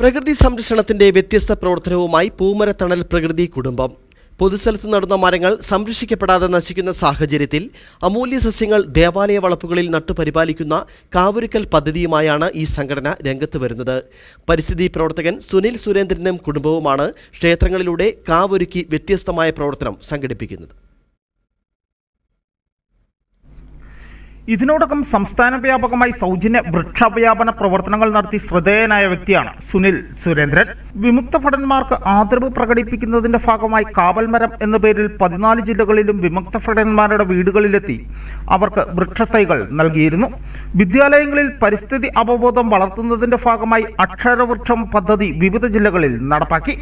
പ്രകൃതി സംരക്ഷണത്തിന്റെ വ്യത്യസ്ത പ്രവർത്തനവുമായി പൂമരത്തണൽ പ്രകൃതി കുടുംബം. പൊതുസ്ഥലത്ത് നടന്ന മരങ്ങൾ സംരക്ഷിക്കപ്പെടാതെ നശിക്കുന്ന സാഹചര്യത്തിൽ അമൂല്യ സസ്യങ്ങൾ ദേവാലയ വളപ്പുകളിൽ നട്ടുപരിപാലിക്കുന്ന കാവുരുക്കൽ പദ്ധതിയുമായാണ് ഈ സംഘടന രംഗത്ത് വരുന്നത്. പരിസ്ഥിതി പ്രവർത്തകൻ സുനിൽ സുരേന്ദ്രനും കുടുംബവുമാണ് ക്ഷേത്രങ്ങളിലൂടെ കാവൊരുക്കി വ്യത്യസ്തമായ പ്രവർത്തനം സംഘടിപ്പിക്കുന്നത്. ഇതിനോടകം സംസ്ഥാന വ്യാപകമായി സൗജന്യ വൃക്ഷവ്യാപന പ്രവർത്തനങ്ങൾ നടത്തി ശ്രദ്ധേയനായ വ്യക്തിയാണ് സുനിൽ സുരേന്ദ്രൻ. വിമുക്ത ഭടന്മാർക്ക് ആദരവ് പ്രകടിപ്പിക്കുന്നതിന്റെ ഭാഗമായി കാവൽമരം എന്ന പേരിൽ പതിനാല് ജില്ലകളിലും വിമുക്ത ഭടന്മാരുടെ വീടുകളിലെത്തി അവർക്ക് വൃക്ഷത്തൈകൾ നൽകിയിരുന്നു. വിദ്യാലയങ്ങളിൽ പരിസ്ഥിതി അവബോധം വളർത്തുന്നതിന്റെ ഭാഗമായി അക്ഷരവൃക്ഷം പദ്ധതി വിവിധ ജില്ലകളിൽ നടപ്പാക്കി.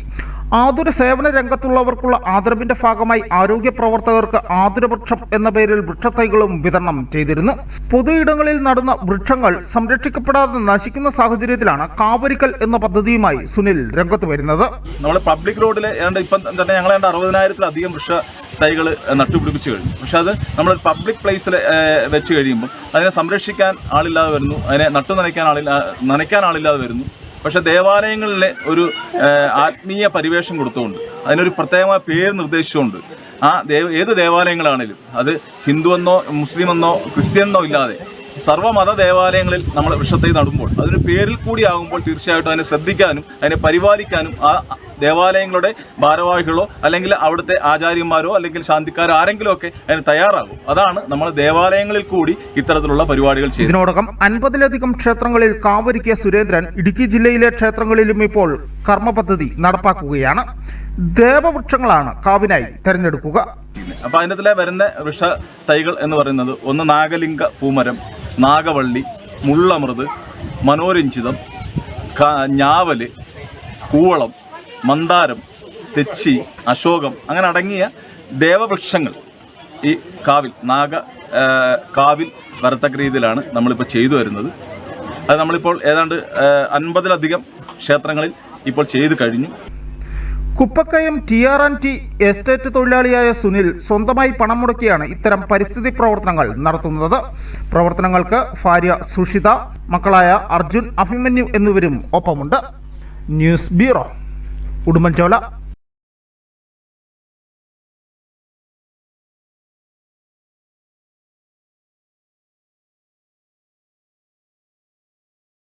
ആതുര സേവന രംഗത്തുള്ളവർക്കുള്ള ആദരവിന്റെ ഭാഗമായി ആരോഗ്യ പ്രവർത്തകർക്ക് ആതുരവൃക്ഷം എന്ന പേരിൽ വൃക്ഷത്തൈകളും വിതരണം ചെയ്തിരുന്നു. പൊതുയിടങ്ങളിൽ നടന്ന വൃക്ഷങ്ങൾ സംരക്ഷിക്കപ്പെടാതെ നശിക്കുന്ന സാഹചര്യത്തിലാണ് കാവരിക്കൽ എന്ന പദ്ധതിയുമായി സുനിൽ രംഗത്ത് വരുന്നത്. നമ്മൾ പബ്ലിക് റോഡിൽ ഇപ്പം തന്നെ ഞങ്ങൾ അറുപതിനായിരത്തിലധികം വൃക്ഷ തൈകൾ നട്ടുപിടിപ്പിച്ചു കഴിഞ്ഞു. പക്ഷെ അത് നമ്മൾ പബ്ലിക് പ്ലേസിൽ വെച്ച് കഴിയുമ്പോൾ അതിനെ സംരക്ഷിക്കാൻ ആളില്ലാതെ വരുന്നു. അതിനെ നട്ടു നനയ്ക്കാൻ ആളില്ല നനയ്ക്കാൻ ആളില്ലാതെ വരുന്നു. പക്ഷെ ദേവാലയങ്ങളിലെ ഒരു ആത്മീയ പരിവേഷം കൊടുത്തുകൊണ്ട് അതിനൊരു പ്രത്യേകമായ പേര് നിർദ്ദേശിച്ചുകൊണ്ട് ആ ദേവ ഏത് ദേവാലയങ്ങളാണേലും അത് ഹിന്ദുവെന്നോ മുസ്ലിമെന്നോ ക്രിസ്ത്യനെന്നോ ഇല്ലാതെ സർവമത ദേവാലയങ്ങളിൽ നമ്മൾ വൃക്ഷത്തെ നടുമ്പോൾ അതിന് പേരിൽ കൂടി ആകുമ്പോൾ തീർച്ചയായിട്ടും അതിനെ ശ്രദ്ധിക്കാനും അതിനെ പരിപാലിക്കാനും ആ ദേവാലയങ്ങളുടെ ഭാരവാഹികളോ അല്ലെങ്കിൽ അവിടുത്തെ ആചാര്യന്മാരോ അല്ലെങ്കിൽ ശാന്തിക്കാരോ ആരെങ്കിലും ഒക്കെ അതിന് തയ്യാറാകും. അതാണ് നമ്മൾ ദേവാലയങ്ങളിൽ കൂടി ഇത്തരത്തിലുള്ള പരിപാടികൾ ചെയ്യുന്നത്. ഇതിനോടകം അൻപതിലധികം ക്ഷേത്രങ്ങളിൽ കാവരിക്കിയ സുരേന്ദ്രൻ ഇടുക്കി ജില്ലയിലെ ക്ഷേത്രങ്ങളിലും ഇപ്പോൾ കർമ്മ പദ്ധതി നടപ്പാക്കുകയാണ്. ദേവവൃക്ഷങ്ങളാണ് കാവിനായി തെരഞ്ഞെടുക്കുക. അപ്പൊ അതിനകത്തിലെ വരുന്ന വൃക്ഷ തൈകൾ എന്ന് പറയുന്നത് ഒന്ന് നാഗലിംഗ പൂമരം നാഗവള്ളി മുള്ളമൃത് മനോരഞ്ജിതം ഞാവൽ കൂവളം മന്ദാരം തെച്ചി അശോകം അങ്ങനെ അടങ്ങിയ ദേവവൃക്ഷങ്ങൾ ഈ കാവിൽ നാഗ കാവിൽ വരത്തക്ക രീതിയിലാണ് നമ്മളിപ്പോൾ ചെയ്തു വരുന്നത്. അത് നമ്മളിപ്പോൾ ഏതാണ്ട് അൻപതിലധികം ക്ഷേത്രങ്ങളിൽ ഇപ്പോൾ ചെയ്തു കഴിഞ്ഞു. Kuppakkayam T R and T estate തൊഴിലാളിയായ സുനിൽ സ്വന്തമായി പണം മുടക്കിയാണ് ഇത്തരം പരിസ്ഥിതി പ്രവർത്തനങ്ങൾ നടത്തുന്നത്. പ്രവർത്തനങ്ങൾക്ക് ഭാര്യ സുഷിത മക്കളായ അർജുൻ അഭിമന്യു എന്നിവരും ഒപ്പമുണ്ട്. News bureau. ഉടുമ്പൻചോല